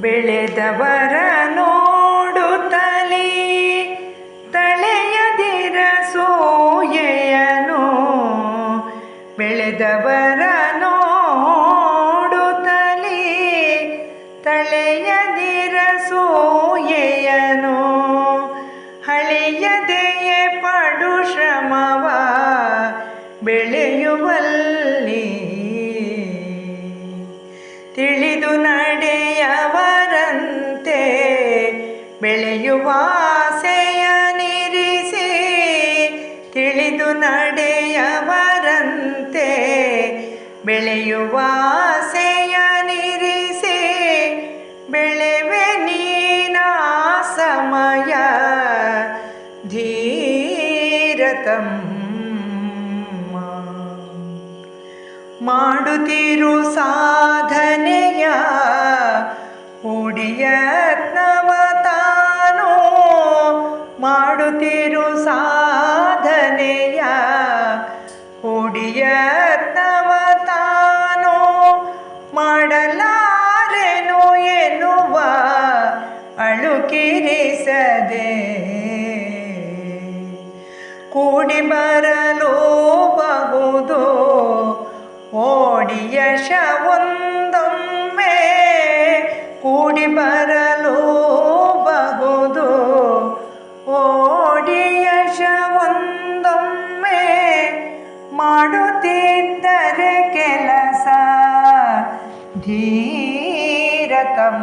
ಬೆಳೆದವರ ನೋಡುತ್ತಲೇ ತಳೆಯದಿರ ಸೋಯೆಯನು. ಬೆಳೆದವರ ನೋಡುತ್ತಲೇ ತಳೆಯದಿರ ಸೋಯೆಯನು. ಹಳೆಯದೆಯೇ ಪಡು ಶ್ರಮವ ಬೆಳೆಯುವಲ್ಲಿ. ತಿಳಿದು ನಡೆಯವರಂತೆ ಬೆಳೆಯುವ ಆಸೆಯ ನಿರಿಸಿ, ತಿಳಿದು ನಡೆಯವರಂತೆ. ಬೆಳೆಯುವ ಆಸೆಯ ನಿರಿಸಿ, ಬೆಳೆವೆ ನೀನ ಸಮಯ. ಧೀರತಮ್ಮ, ಮಾಡುತ್ತಿರು ಸಾಧನೆಯ ಉಡಿಯತ್ನವ ತಾನು ಮಾಡುತ್ತಿರು ಸಾಧನೆಯ ಉಡಿಯತ್ನವ ತಾನು ಮಾಡಲಾರೆನು ಎನ್ನುವ ಅಳುಕಿರಿಸದೆ ಕೂಡಿ ಬರಲು ಬಹುದು ಓಡಿಯಶ ಒಂದೊಮ್ಮೆ ಕೂಡಿ ಬರಲು धीरतम्